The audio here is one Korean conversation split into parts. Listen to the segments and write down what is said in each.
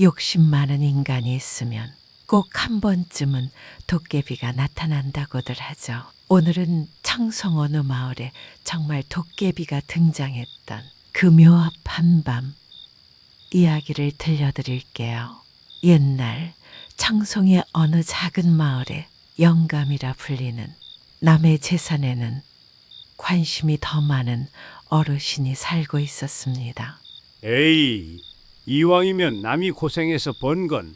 욕심 많은 인간이 있으면 꼭 한 번쯤은 도깨비가 나타난다고들 하죠. 오늘은 청성 어느 마을에 정말 도깨비가 등장했던 그 묘합 한 밤 이야기를 들려드릴게요. 옛날 청송의 어느 작은 마을에 영감이라 불리는 남의 재산에는 관심이 더 많은 어르신이 살고 있었습니다. 에이, 이왕이면 남이 고생해서 번 건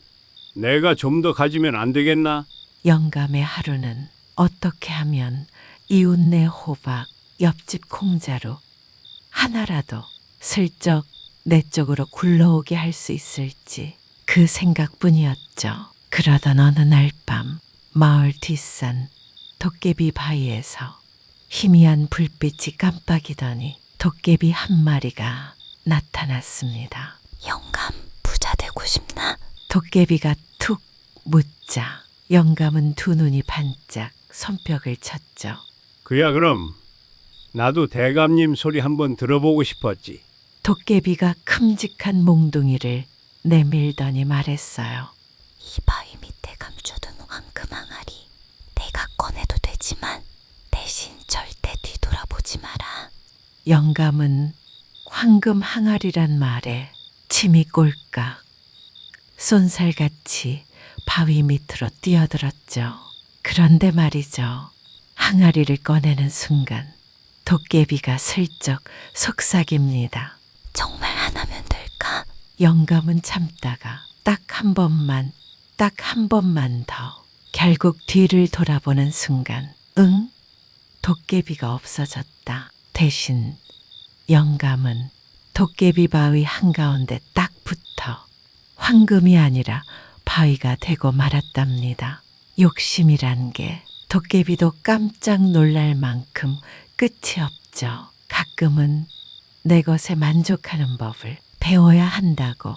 내가 좀 더 가지면 안 되겠나? 영감의 하루는 어떻게 하면 이웃네 호박, 옆집 콩자루 하나라도 슬쩍 내 쪽으로 굴러오게 할 수 있을지 그 생각뿐이었죠. 그러던 어느 날 밤 마을 뒷산 도깨비 바위에서 희미한 불빛이 깜빡이더니 도깨비 한 마리가 나타났습니다. 도깨비가 툭 묻자 영감은 두 눈이 반짝 손뼉을 쳤죠. 그야 그럼 나도 대감님 소리 한번 들어보고 싶었지. 도깨비가 큼직한 몽둥이를 내밀더니 말했어요. 이 바위 밑에 감춰둔 황금 항아리 내가 꺼내도 되지만 대신 절대 뒤돌아보지 마라. 영감은 황금 항아리란 말에 침이 꼴깍 쏜살같이 바위 밑으로 뛰어들었죠. 그런데 말이죠. 항아리를 꺼내는 순간 도깨비가 슬쩍 속삭입니다. 정말 하나면 될까? 영감은 참다가 딱 한 번만, 딱 한 번만 더. 결국 뒤를 돌아보는 순간, 응? 도깨비가 없어졌다. 대신 영감은 도깨비 바위 한가운데 딱 황금이 아니라 바위가 되고 말았답니다. 욕심이란 게 도깨비도 깜짝 놀랄 만큼 끝이 없죠. 가끔은 내 것에 만족하는 법을 배워야 한다고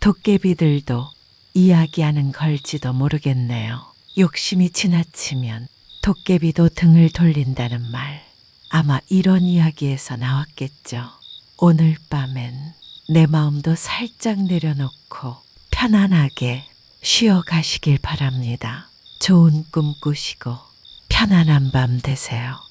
도깨비들도 이야기하는 걸지도 모르겠네요. 욕심이 지나치면 도깨비도 등을 돌린다는 말. 아마 이런 이야기에서 나왔겠죠. 오늘 밤엔 내 마음도 살짝 내려놓고 편안하게 쉬어 가시길 바랍니다. 좋은 꿈 꾸시고 편안한 밤 되세요.